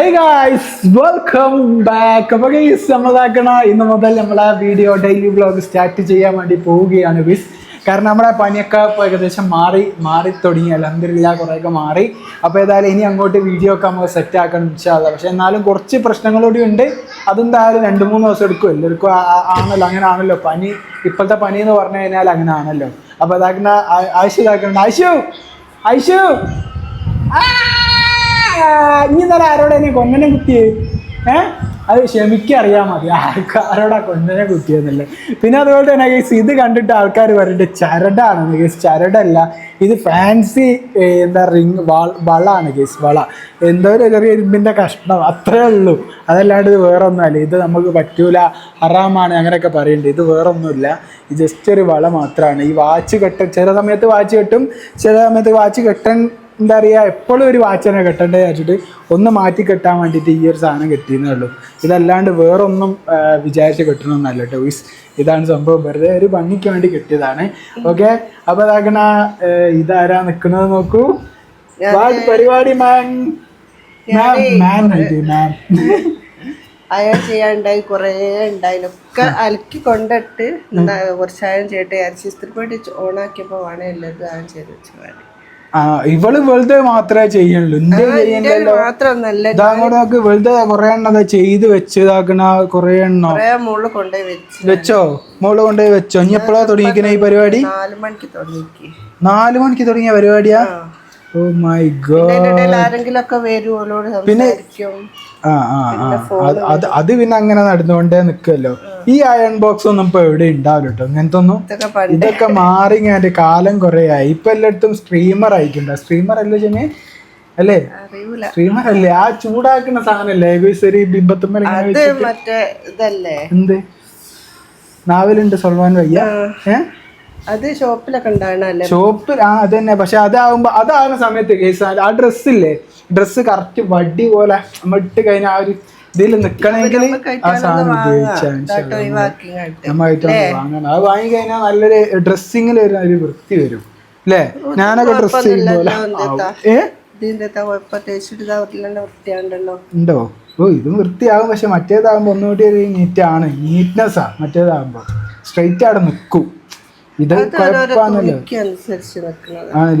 ഹേ guys welcome back അപ്പൊ guys നമ്മളാക്കണ ഇന്ന് മുതൽ നമ്മളെ വീഡിയോ ഡെയിലി വ്ലോഗ് സ്റ്റാർട്ട് ചെയ്യാൻ വേണ്ടി പോവുകയാണ് ഗൈസ് കാരണം നമ്മുടെ പനിയൊക്കെ ഏകദേശം മാറി മാറി തുടങ്ങി. അലഹമില്ല കുറേയൊക്കെ മാറി. അപ്പോൾ ഏതായാലും ഇനി അങ്ങോട്ട് വീഡിയോ ഒക്കെ നമുക്ക് സെറ്റ് ആക്കണം ഇൻഷാല്ല പക്ഷെ എന്നാലും കുറച്ച് പ്രശ്നങ്ങളൂടി ഉണ്ട്. അതെന്തായാലും രണ്ട് മൂന്ന് ദിവസം എടുക്കും. എല്ലാവർക്കും ആണല്ലോ അങ്ങനെ ആണല്ലോ. പനി ഇപ്പോഴത്തെ പനി എന്ന് പറഞ്ഞു കഴിഞ്ഞാൽ അങ്ങനെ ആണല്ലോ. അപ്പോൾ ഇതാക്കുന്ന ആയിഷു ഇതാക്കുന്നുണ്ട് ആയിഷു ആയിഷു. ഇനി ഇന്നലെ ആരോടെ നീ കൊന്നനെ കുത്തിയേ? ഏ? അത് ക്ഷമിക്കുക മതി. ആർക്ക് ആരോടാ കൊന്നനെ കുത്തിയെന്നല്ലേ പിന്നെ അതുപോലെ തന്നെ ഗൈസ് ഇത് കണ്ടിട്ട് ആൾക്കാർ പറയുന്നത് ചരടാണ് ഗൈസ് ചരടല്ല. ഇത് ഫാൻസി എന്താ റിങ് വളാണ് ഗൈസ് വള. എന്തോ ഒരു ചെറിയ ഇരുമ്പിന്റെ കഷ്ണം അത്രേ ഉള്ളൂ. അതല്ലാണ്ട് ഇത് വേറെ ഒന്നുമല്ല ഇത് നമുക്ക് പറ്റൂല. ഹറാമാണ് അങ്ങനെയൊക്കെ പറയുന്നുണ്ട് ഇത് വേറെ ഒന്നുമില്ല ഇത് ജസ്റ്റ് ഒരു വള മാത്രമാണ് ഈ വാച്ച് കെട്ട ചില സമയത്ത് വാച്ച് കെട്ടും ചില സമയത്ത് വാച്ച് കെട്ടാൻ എന്താ പറയുക എപ്പോഴും ഒരു വാച്ച് തന്നെ കെട്ടണ്ടേ വിചാരിച്ചിട്ട് ഒന്ന് മാറ്റി കെട്ടാൻ വേണ്ടിയിട്ട് ഈ ഒരു സാധനം കെട്ടിയെന്നേ ഉള്ളൂ. ഇതല്ലാണ്ട് വേറൊന്നും വിചാരിച്ച് കെട്ടണമെന്നല്ല കേട്ടോ ഈസ് ഇതാണ് സംഭവം. വെറുതെ ഒരു ഭംഗിക്ക് വേണ്ടി കെട്ടിയതാണ്. ഓക്കെ അപ്പോൾ അതാക്കണ ഇതാരാ നിൽക്കുന്നത് നോക്കൂ. പരിപാടി മാൻ മാൻ ആയിട്ട് മാം അയാൾ ചെയ്യാണ്ടായി കുറേ ഉണ്ടായിനൊക്കെ അലക്കി കൊണ്ടിട്ട് കുറച്ചായാലും കുറച്ച് അയൺ ചെയ്തിട്ട് ഇറച്ചി ഇസ്തിരി പോയിട്ട് ഓണാക്കിയപ്പോ വേണേ ഉള്ളത് അയൺ ചെയ്ത് വെച്ചു വേണം. ആ ഇവൾ വെറുതെ മാത്രമേ ചെയ്യുള്ളൂ. ഇന്ത്യ ചെയ്യണ്ടല്ലോ? ഇതങ്ങോട്ട് വെറുതെ കൊറേ എണ്ണ ദാ ചെയ്ത് വെച്ചതാക്കണ കുറേ എണ്ണോ? വെച്ചോ മുകളിൽ കൊണ്ടുപോയി വെച്ചോ. വെച്ചോ? ഇനി എപ്പോഴാ തുടങ്ങിക്കണേ ഈ പരിപാടി? നാല് മണിക്ക് തുടങ്ങിക്ക് നാല് മണിക്ക് തുടങ്ങിയ പരിപാടിയാ? ഓ മൈ ഗോഡ് ആരെങ്കിലും ഒക്കെ വരും സംസാരിക്കും. ആ ആ ആ. അത് അത് പിന്നെ അങ്ങനെ നടന്നുകൊണ്ടേ നിൽക്കുമല്ലോ ഈ അയൺ ബോക്സ് ഒന്നും ഇപ്പൊ എവിടെ ഉണ്ടാവില്ല കേട്ടോ ഇങ്ങനത്തെ ഒന്നും ഇതൊക്കെ മാറി ഞാൻ കാലം കുറേ ആയി ഇപ്പൊ എല്ലായിടത്തും സ്ട്രീമർ ആയിക്കണ്ട സ്ട്രീമർ അല്ലേ ചെന്നെ അല്ലേ? സ്ട്രീമർ അല്ലേ? ആ ചൂടാക്കുന്ന സാധനല്ലേ ഒരു ബിംബത്തുമ്മൽ എന്ത്? നാവിലുണ്ട് സൊൽവാൻ വയ്യ? ഏ? അത് ഷോപ്പിലൊക്കെ ഉണ്ടാകണല്ലേ ഷോപ്പിൽ ആ അത് തന്നെ പക്ഷെ അതാവുമ്പോ അതാകുന്ന സമയത്ത് കേസ് ആ ഡ്രസ് ഇല്ലേ ഡ്രസ്സ് കറക്റ്റ് വടി പോലെ നമ്മൾ ഇട്ട് കഴിഞ്ഞാൽ ആ ഒരു ഇതിൽ നിക്കണമെങ്കിൽ ആ സാധനം ഉപയോഗിച്ചാൽ വാങ്ങണം. അത് വാങ്ങി കഴിഞ്ഞാൽ നല്ലൊരു ഡ്രസ്സിങ്ങിൽ ഒരു ഒരു വൃത്തി വരും. അല്ലേ? ഞാനൊക്കെ ഡ്രസ് ചെയ്യുമ്പോലെ ഉണ്ടോ? ഓ ഇതും വൃത്തിയാകും. പക്ഷെ മറ്റേതാകുമ്പോ ഒന്നുകൂടി ഒരു നീറ്റ്നെസ് ആ മറ്റേതാകുമ്പോ. സ്ട്രെയിറ്റ് അവിടെ നിൽക്കും ഇത് ആണല്ലേ?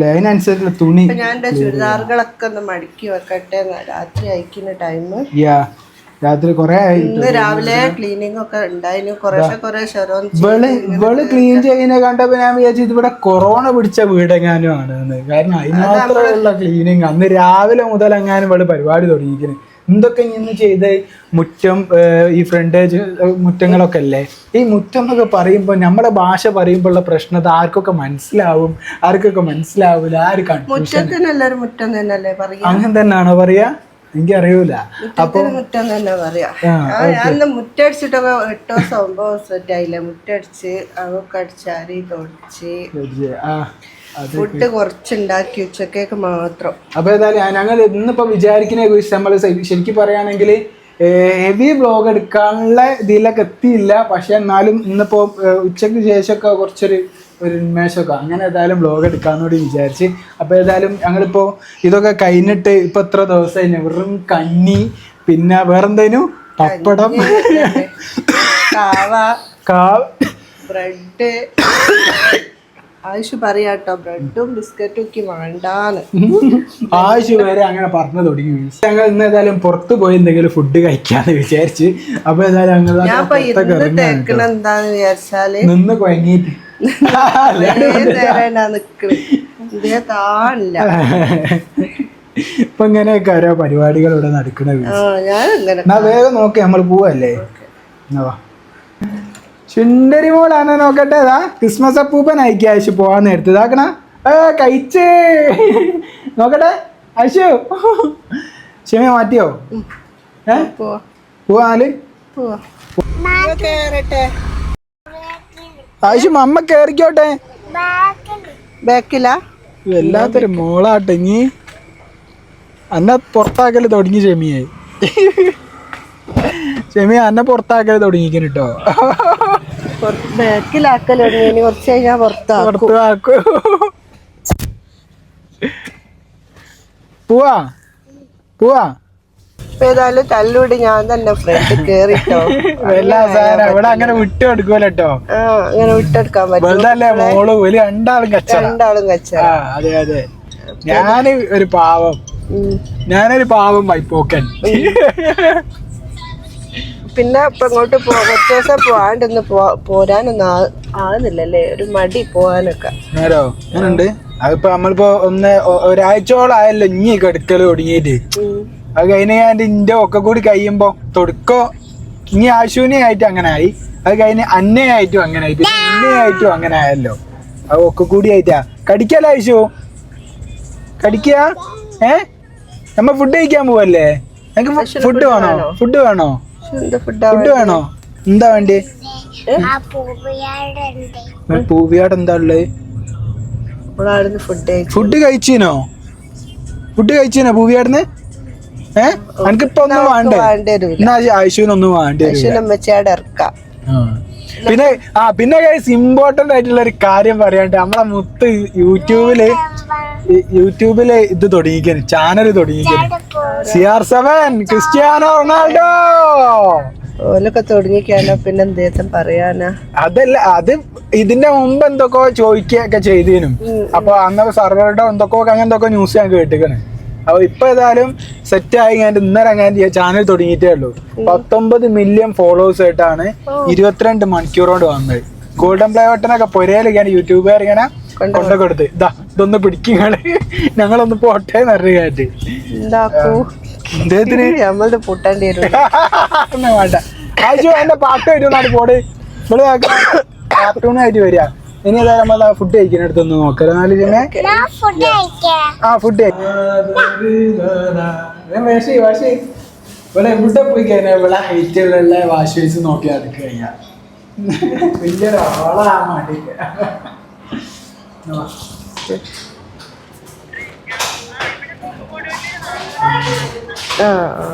അതിനനുസരിച്ചുള്ള തുണി ഞാൻ എന്റെ ചുരിദാറുകളൊക്കെ ഒന്ന് മടക്കി വെക്കട്ടെ രാത്രി അയക്കുന്ന ടൈം യാ രാത്രി കൊറേ ഇന്ന് രാവിലെ ക്ലീനിങ് ഒക്കെ ഉണ്ടായിരുന്നു കുറേശ്ശെ കുറേശ്ശെ ഇവൾ ക്ലീൻ ചെയ്യുന്ന കണ്ടപ്പോ ഞാൻ വിചാരിച്ചു ഇതിവിടെ കൊറോണ പിടിച്ച വീടെങ്ങാനും ആണ് കാരണം അതിന് മാത്രമുള്ള ക്ലീനിങ് അന്ന് രാവിലെ മുതൽ എങ്ങാനും ഇവൾ പരിപാടി തുടങ്ങിയിരിക്കുന്നത് എന്തൊക്കെ ഇന്ന് ചെയ്ത്? മുറ്റം ഈ ഫ്രണ്ടേജ് മുറ്റങ്ങളൊക്കെ അല്ലേ? ഈ മുറ്റം എന്നൊക്കെ പറയുമ്പോൾ നമ്മുടെ ഭാഷ പറയുമ്പോഴുള്ള പ്രശ്നം പ്രശ്നത ആർക്കൊക്കെ മനസ്സിലാവും? ആർക്കൊക്കെ മനസ്സിലാവില്ല ആര് കൺഫ്യൂഷൻ മുറ്റം തന്നെയല്ലേ പറയാ അങ്ങനെ തന്നെയാണോ പറയാ? എനിക്കറിയൂല. അപ്പൊ മുറ്റം തന്നെ പറയാ. ഞാൻ മുറ്റടിച്ചിട്ടൊക്കെ എട്ടോ സംഭവം സെറ്റ് ആയില്ലേ മുറ്റടിച്ച് അതൊക്കെ അടിച്ചാരി തുടച്ച്. അത് ഫുഡ് കുറച്ചുണ്ടാക്കി ഉച്ചക്കേക്ക് മാത്രം. അപ്പൊ ഏതായാലും ഞങ്ങൾ ഇന്നിപ്പോ വിചാരിക്കുന്ന കുറിച്ച് നമ്മൾ ശരിക്കും പറയുകയാണെങ്കിൽ ഹെവി ബ്ലോഗ് എടുക്കാനുള്ള ഇതിലൊക്കെ എത്തിയില്ല. പക്ഷെ എന്നാലും ഇന്നിപ്പോ ഉച്ചയ്ക്ക് ഉച്ചയ്ക്ക് ശേഷമൊക്കെ കുറച്ചൊരു ഒരു ഉന്മേഷമൊക്കെ. അങ്ങനെ ഏതായാലും ബ്ലോഗ് എടുക്കാന്നൂടി വിചാരിച്ച്. അപ്പൊ ഏതായാലും ഞങ്ങളിപ്പോ ഇതൊക്കെ കഴിഞ്ഞിട്ട് ഇപ്പൊ എത്ര ദിവസമായി വെറും കഞ്ഞി പിന്നെ വേറെന്തേനും? പപ്പടം. കാവ കാവ് ബ്രെഡ് ആയുഷ് പറയാട്ടോ ബ്രെഡും ബിസ്ക്കറ്റും ഒക്കെ വേണ്ടാന്ന്. ആയുഷ് വരെ അങ്ങനെ പറഞ്ഞു തുടങ്ങി. ഞങ്ങൾ ഇന്ന് ഏതായാലും പുറത്തു പോയി എന്തെങ്കിലും ഫുഡ് കഴിക്കാന്ന് വിചാരിച്ച്. അപ്പൊ ഏതായാലും ഞങ്ങൾ. തേക്കണ എന്താന്ന് വിചാരിച്ചാൽ? നിന്ന് കുഴങ്ങിയിട്ട്. ഇപ്പൊ ഇങ്ങനെയൊക്കെ ഓരോ പരിപാടികൾ ഇവിടെ നടക്കണ ആ ഞാൻ ഇങ്ങനെ എന്നാ വേഗം നോക്കി നമ്മൾ പോവല്ലേ? എന്നാ ചുണ്ടരി മോളാണ് നോക്കട്ടെ. ഇതാ ക്രിസ്മസ് അപ്പൂപ്പൻ അയക്കി അശു പോവാൻ നേരത്തെ. ഇതാക്കണ ഏ കഴിച്ചേ. നോക്കട്ടെ. അശു ക്ഷമ മാറ്റിയോ? ഏ? പോവാ. പോവാൽ ആയിഷു അമ്മ കേറിക്കോട്ടെ. ബാക്കിലാ? വല്ലാത്തൊരു മോളാട്ടെ നീ അന്നെ പുറത്താക്കൽ തുടങ്ങി ഷെമിയെ ഷെമി അന്നെ പുറത്താക്കൽ തുടങ്ങിക്കുന്നു കേട്ടോ ബാക്കിലാക്കൽ തുടങ്ങി. കുറച്ച് കഴിഞ്ഞാൽ പുറത്താക്കും. പുറത്താക്കൂ. പോവാ. പോവാ. ഇപ്പൊ ഏതായാലും തല്ലൂടി ഞാൻ തന്നെ ഫ്രണ്ട് കേറിട്ടോ. ഇവിടെ അങ്ങനെ വിട്ടെടുക്കൂലോ അങ്ങനെ വിട്ടെടുക്കാൻ പറ്റും. മോൾ? രണ്ടാളും കച്ച രണ്ടാളും കച്ച അതെ അതെ. ഞാൻ ഒരു പാവം. ഞാനൊരു പാവം വൈപ്പോക്കൻ. പിന്നെ ഇപ്പൊ ഇങ്ങോട്ട് പോ കുറച്ച് ദിവസം പോവാണ്ടൊന്ന് പോരാനൊന്നും ആകുന്നില്ലല്ലേ ഒരു മടി പോകാനൊക്കെ. നേരോ അങ്ങനുണ്ട് അതിപ്പോ നമ്മളിപ്പോ ഒന്ന് ഒ- ഒരാഴ്ചയോളം ആയല്ലോ ഇനി കെടുക്കൽ തുടങ്ങിയിട്ട്. ഉം. അത് കഴിഞ്ഞ് ഞാൻ ഇന്റെ ഒക്കെ കൂടി കഴിയുമ്പോ തൊടുക്കോ ഇനി ആശൂന്യായിട്ട് അങ്ങനെ ആയി. അത് കഴിഞ്ഞ് അന്നയായിട്ടും അങ്ങനെ ആയി. അന്നയായിട്ടും ഇന്നയായിട്ടും അങ്ങനെ ആയല്ലോ. അത് ഒക്കെ കൂടി ആയിട്ടാ. കടിക്കല്ല ആയിഷു? കടിക്കുക ഏ? നമ്മ ഫുഡ് കഴിക്കാൻ പോവല്ലേ? നിങ്ങക്ക് ഫുഡ് വേണോ? ഫുഡ് വേണോ? ഫുഡാ വേണോ? എന്താ വേണ്ടി? പൂവിയാട് എന്താ ഉള്ളത് ഫുഡ് കഴിച്ചു ഫുഡ് കഴിച്ചീനോ? ഫുഡ് കഴിച്ചീനോ പൂവിയാടിന് ഏ? എനിക്കിപ്പോ ഒന്നും വേണ്ടേ? എന്നാ ആയുഷുവിനൊന്നും വേണ്ടേ പിന്നെ ആ പിന്നെ ഇമ്പോർട്ടന്റ് ആയിട്ടുള്ള ഒരു കാര്യം പറയാണ്ട് നമ്മളെ മുത്ത് യൂട്യൂബിൽ യൂട്യൂബിൽ ഇത് തുടങ്ങിക്കാൻ channel തുടങ്ങിക്കാൻ C R seven Cristiano Ronaldo! ഓലൊക്കെ തുടങ്ങിക്കാനോ പിന്നെ എന്തേത്തും പറയാനാ? അതല്ല അത് ഇതിന്റെ മുമ്പ് എന്തൊക്കെ ചോദിക്കുകയൊക്കെ ചെയ്തിനും. അപ്പൊ അന്നൊക്കെ സർവറുടെ എന്തൊക്കെ അങ്ങനെ എന്തൊക്കെ ന്യൂസ് ഞാൻ കേട്ടിക്കണ്. അപ്പൊ ഇപ്പൊ ഏതായാലും സെറ്റ് ആയി ഞാൻ ഇന്നലെ ഞാൻ ചാനൽ തുടങ്ങിയിട്ടേ ഉള്ളൂ. പത്തൊമ്പത് മില്യൺ ഫോളോവേഴ്സ് ആയിട്ടാണ് ഇരുപത്തിരണ്ട് മണിക്കൂർ കൊണ്ട് വന്നത്. ഗോൾഡൻ പ്ലേ ബട്ടനൊക്കെ പൊരയിൽ ഇങ്ങനെ യൂട്യൂബുകാർ ഇങ്ങനെ കൊണ്ട കൊടുത്ത്. ഇതാ ഇതൊന്ന് പിടിക്കുകയാണ് ഞങ്ങളൊന്ന് പോട്ടെ എന്നറിയാറ്റ് ഇദ്ദേഹത്തിന് വേണ്ട. എന്റെ പാട്ട് വരുന്നാണ് പോട്. ഇവിടെ കാർട്ടൂണായിട്ട് വരിക. ഇനി ഏതായാലും നമ്മൾ ഫുഡ് കഴിക്കുന്നിടത്തൊന്ന് നോക്കാം എന്നാലും പിന്നെ? ആ ഫുഡ് വാശി വാശി ഇവിടെ ഇവിടെ പോയി കഴിഞ്ഞാൽ ഇവിടെ ഹൈറ്റുള്ള വാഷ് ബേസ് നോക്കി അടുക്ക കഴിഞ്ഞാൽ വലിയൊരാളാ മടി ആ ആ.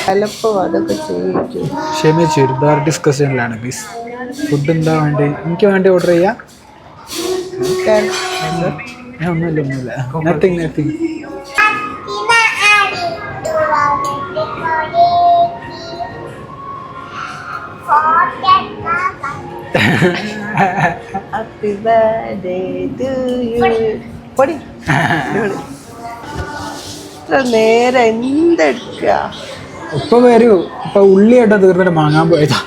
ചിലപ്പോ അതൊക്കെ ചെയ്യിക്കും ക്ഷമ ചുരിദാർ ഡിസ്കഷനിലാണ് മിസ് ഫുഡ് എന്താ വേണ്ടി? എനിക്ക് വേണ്ടി ഓർഡർ ചെയ്യാം? ഞാൻ ഒന്നുമില്ല ഒന്നുമില്ല. Nothing nothing happy birthday to you പൊടി. ഇത്ര നേരം എന്തെടുക്ക ഇപ്പൊ വരൂ. ഇപ്പൊ ഉള്ളി ഇട്ട തീർന്നിട്ട് വാങ്ങാൻ പോയതാ.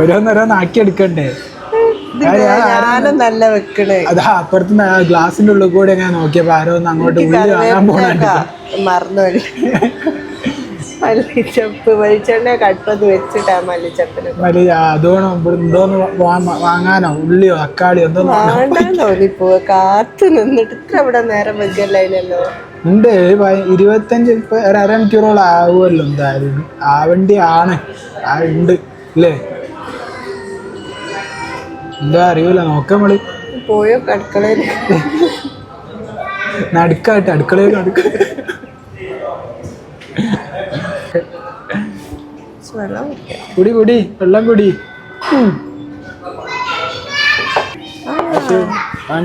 ഓരോന്നോരോന്ന് ആക്കി എടുക്കണ്ടേ. ഞാനും നല്ല വെക്കണേ. അതാ അപ്പുറത്ത് ഗ്ലാസിന്റെ ഉള്ളിൽ കൂടെ ഞാൻ നോക്കിയപ്പോ ആരോ ഒന്ന് അങ്ങോട്ട് ഉള്ളി വാങ്ങാൻ പോണുണ്ട്. മറന്നു മല്ലിച്ചപ്പ് വെളിച്ചെണ്ണ കട്ടത് വെച്ചിട്ടാ മല്ലിച്ചപ്പിന് വലിയ ഇവിടെ എന്തോന്ന് വാ- വാങ്ങാനോ? ഉള്ളിയോ തക്കാളിയോ എന്തോ വേണ്ടാന്ന് തോന്നിപ്പോ കാത്തു നിന്നിട്ട് ഇത്ര അവിടെ നേരം വെക്കല്ലോ ഉണ്ട് പ- ഇരുപത്തഞ്ച് ഇപ്പൊ ഒരു അരമണിക്കൂറോളം ആവുമല്ലോ എന്തായാലും. ആവണ്ടി ആണ്. ആ ഉണ്ട് അല്ലേ? എന്താ അറിയൂല നോക്കാം നമ്മൾ പോയോ അടുക്കളയിൽ നടുക്കായിട്ട് അടുക്കളയിൽ വെള്ളം കുടി കുടി. വെള്ളം കുടി.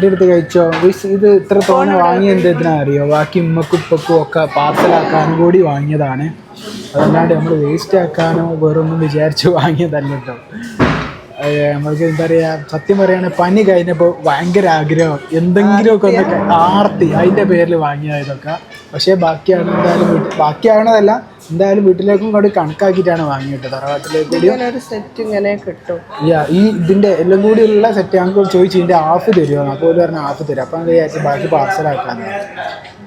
എടുത്ത് കഴിച്ചോ? ഇത് ഇത്ര തോനെ വാങ്ങിയത് എന്തിനാ അറിയോ? ബാക്കി ഉമ്മക്കും ഉപ്പക്കും ഒക്കെ പാർസലാക്കാനും കൂടി വാങ്ങിയതാണ്. അതല്ലാണ്ട് നമ്മൾ വേസ്റ്റ് ആക്കാനോ വേറൊന്നും വിചാരിച്ച് വാങ്ങിയതല്ല കേട്ടോ നമ്മൾക്ക് എന്താ പറയാ സത്യം പറയുകയാണെങ്കിൽ പനി കഴിഞ്ഞപ്പോൾ ഭയങ്കര ആഗ്രഹം. എന്തെങ്കിലുമൊക്കെ ഒന്ന് ആർത്തി അതിന്റെ പേരിൽ വാങ്ങിയതൊക്കെ പക്ഷെ ബാക്കിയാണ് എന്തായാലും വീട്ടിൽ ബാക്കിയാവണതല്ല എന്തായാലും വീട്ടിലേക്കും കൂടി കണക്കാക്കിയിട്ടാണ് വാങ്ങിയിട്ട് തറവാട്ടിലേക്ക് സെറ്റ് ഇങ്ങനെ കിട്ടും. ഈ ഇതിന്റെ എല്ലാം കൂടി ഉള്ള സെറ്റ് ഞങ്ങൾക്ക് ചോദിച്ചു ഇതിന്റെ ഹാഫ് തരുമോ അപ്പോൾ ഒരു പറഞ്ഞ ഹാഫ് തരും. അപ്പം വിചാരിച്ചു ബാക്കി പാർസലാക്കാന്ന്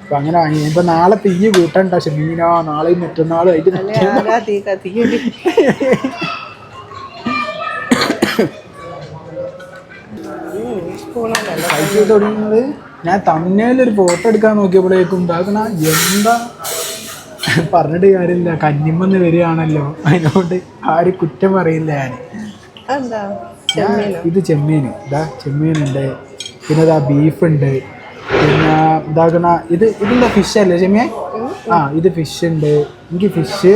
അപ്പൊ അങ്ങനെ വാങ്ങി. ഇപ്പൊ നാളെ തീ കൂട്ടണ്ട പക്ഷെ മീനോ നാളെയും മറ്റന്നാളും ആയിട്ട് കഴിച്ചു തുടങ്ങുന്നത് ഞാൻ തന്നേലൊരു ഫോട്ടോ എടുക്കാൻ നോക്കിയപ്പോഴേക്കും. ഉണ്ടാക്കണ എന്താ? പറഞ്ഞിട്ട് കാര്യമില്ല. കഞ്ഞിമ്മന്ന് വരികയാണല്ലോ. അതിനോട് ആരും കുറ്റം പറയില്ല ഞാൻ ഇത് ചെമ്മീൻ ഇതാ ചെമ്മീനുണ്ട്. പിന്നെ ഇതാ ബീഫ് ഉണ്ട് പിന്നെ ഇതാക്കണ ഇത് ഇതിന്റെ ഫിഷ് അല്ലേ ചെമ്മീൻ? ആ ഇത് ഫിഷ് ഉണ്ട്. എനിക്ക് ഫിഷ്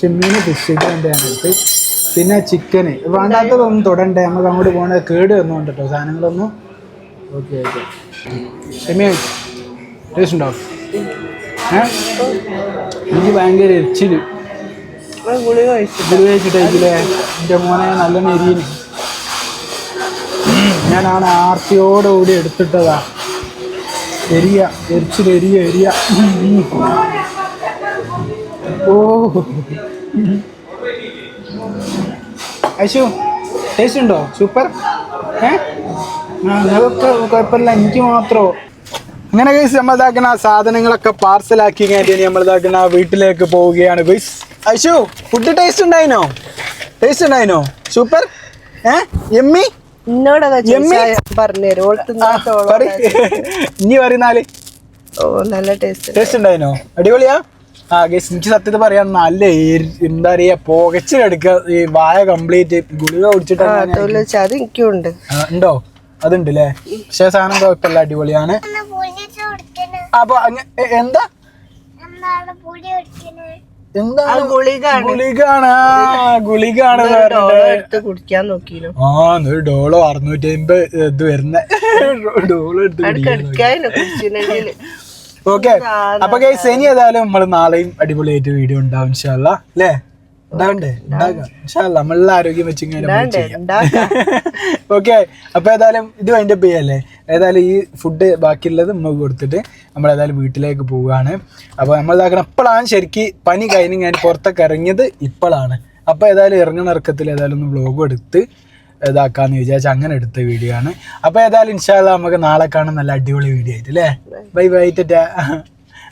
ചെമ്മീൻ ഫിഷ് ഇത് രണ്ടാണ് എടുത്ത് പിന്നെ ചിക്കന് വേണ്ടാത്തതൊന്നും തൊടണ്ടേ. നമുക്ക് അങ്ങോട്ട് പോകണ കേട് വന്നുകൊണ്ട് കേട്ടോ സാധനങ്ങളൊന്നും. ഓക്കെ ഓക്കെ ചെമ്മീൻ. ടേസ്റ്റ് ഉണ്ടോ? എനിക്ക് ഭയങ്കര എരിച്ചിൽ. ഗുളിക കഴിച്ചിട്ടേക്കില്ലേ എന്റെ മോനെ നല്ല നെരിയിന് ഞാനാണ് ആർത്തിയോടുകൂടി എടുത്തിട്ടതാ. എരിയ എരിച്ചിൽ എരിയ എരിയ. ഓ. അശു ടേസ്റ്റ് ഉണ്ടോ? സൂപ്പർ ഏ? നിങ്ങളൊക്കെ കുഴപ്പമില്ല എനിക്ക് മാത്രമോ അങ്ങനെ ഗൈസ് നമ്മൾ ഇതാക്കുന്ന സാധനങ്ങളൊക്കെ പാർസലാക്കി കഴിഞ്ഞിട്ട് നമ്മൾ ഇതാക്കുന്ന വീട്ടിലേക്ക് പോവുകയാണ് ഗൈസ് അശു ഫുഡ് ടേസ്റ്റ് ഉണ്ടായിനോ? ടേസ്റ്റ് ഉണ്ടായിനോ? സൂപ്പർ ഏ? എമ്മി? ഇനി പറയുന്നാൽ ഓ നല്ല ടേസ്റ്റ് ടേസ്റ്റ് ഉണ്ടായിനോ? അടിപൊളിയാ? ആ ഗൈസ് എനിക്ക് സത്യത്തിൽ പറയാൻ നല്ല എന്താ പറയാ പോകച്ചിലെടുക്ക ഈ വായ കംപ്ലീറ്റ് ഗുളിക കുടിച്ചിട്ട് ആ അങ്ങനെ തൊഴിൽ വെച്ചാൽ അത് എനിക്കും ഉണ്ട്. ആ, ഉണ്ടോ? അതുണ്ട് അല്ലേ പക്ഷേ സാധനം കുഴപ്പമില്ല അടിപൊളിയാണ്. അപ്പൊ എന്താ? എന്താ അത് ഗുളികാണ്. ഗുളികാണ്. കുടിക്കാൻ നോക്കിനു. ആ ഒരു ഡോളോ അറുന്നൂറ്റി അമ്പത് ഇത് വരുന്ന. ഡോളോ എടുത്ത് ഓക്കെ. അപ്പൊ ഗൈസ് ഇനി ഏതായാലും നമ്മൾ നാളെയും അടിപൊളിയായിട്ട് വീഡിയോ ഉണ്ടാവും ഇൻഷാല്ല അല്ലേ. ഉണ്ടാകണ്ടേ ഉണ്ടാകാം ഇൻഷാല്ല നമ്മളുടെ ആരോഗ്യം വെച്ചിങ്ങനെ ഉണ്ടാക്കാം. ഓക്കെ. അപ്പൊ ഏതായാലും ഇത് അതിന്റെ പേയല്ലേ ഏതായാലും ഈ ഫുഡ് ബാക്കിയുള്ളത് നമുക്ക് കൊടുത്തിട്ട് നമ്മൾ ഏതായാലും വീട്ടിലേക്ക് പോവുകയാണ്. അപ്പോൾ നമ്മൾ ഇതാക്കണം ഇപ്പോഴാണ് ശരിക്ക് പനി കഴിഞ്ഞ് ഞാൻ പുറത്തൊക്കെ ഇറങ്ങിയത് ഇപ്പോഴാണ് അപ്പൊ ഏതായാലും ഇറങ്ങുന്ന ഇറക്കത്തിൽ ഏതായാലും ഒന്ന് വ്ളോഗ് എടുത്ത് ഇതാക്കാന്ന് വിചാരിച്ച് അങ്ങനെ എടുത്ത വീഡിയോ ആണ്. അപ്പൊ ഏതായാലും ഇൻഷാല്ല നമുക്ക് നാളെ കാണാൻ നല്ല അടിപൊളി വീഡിയോ ആയിട്ട് അല്ലേ? Bye bye tata.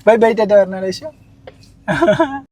Bye bye tata പറഞ്ഞ